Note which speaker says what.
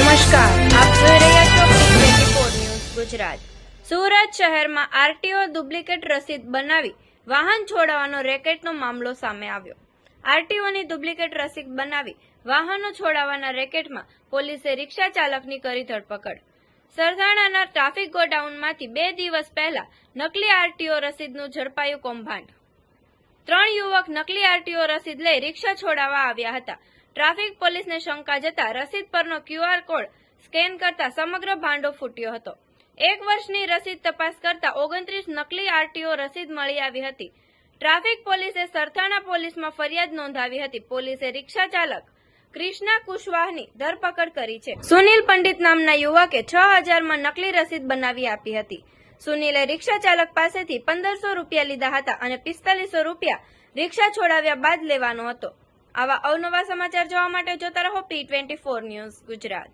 Speaker 1: નમસ્કાર, આપ જોઈ રહ્યા છો ગુજરાત. સુરત શહેરમાં આરટીઓ ડુપ્લિકેટ રસીદ બનાવી વાહન છોડાવવાનો રેકેટનો મામલો સામે આવ્યો. આરટીઓની ડુપ્લિકેટ રસીદ બનાવી વાહનો છોડાવવાના રેકેટમાં પોલીસે રિક્ષા ચાલકની કરી ધરપકડ. સરથાણાના ટ્રાફિક ગોડાઉનમાંથી બે દિવસ પહેલા નકલી આરટીઓ રસીદનું ઝડપાયું કૌભાંડ. ત્રણ યુવક નકલી આરટીઓ રસીદ લઈ રિક્ષા છોડાવવા આવ્યા હતા. ટ્રાફિક પોલીસને શંકા જતા રસીદ પરનો ક્યુઆર કોડ સ્કેન કરતા સમગ્ર ભાંડો ફૂટ્યો હતો. એક વર્ષની રસીદ તપાસ કરતા ઓગણત્રીસ નકલી આરટીઓ રસીદ મળી આવી હતી. ટ્રાફિક પોલીસે સરથાણા પોલીસમાં ફરિયાદ નોંધાવી હતી. પોલીસે રિક્ષા ચાલક ક્રિષ્ના કુશવાહની ધરપકડ કરી છે. સુનિલ પંડિત નામના યુવકે છ હજારમાં નકલી રસીદ બનાવી આપી હતી. સુનિલે રિક્ષા ચાલક પાસેથી પંદરસો રૂપિયા લીધા હતા અને પિસ્તાલીસો રૂપિયા રિક્ષા છોડાવ્યા બાદ લેવાનો હતો. આવા અવનવા સમાચાર જોવા માટે જોતા રહો P twenty four news Gujarat.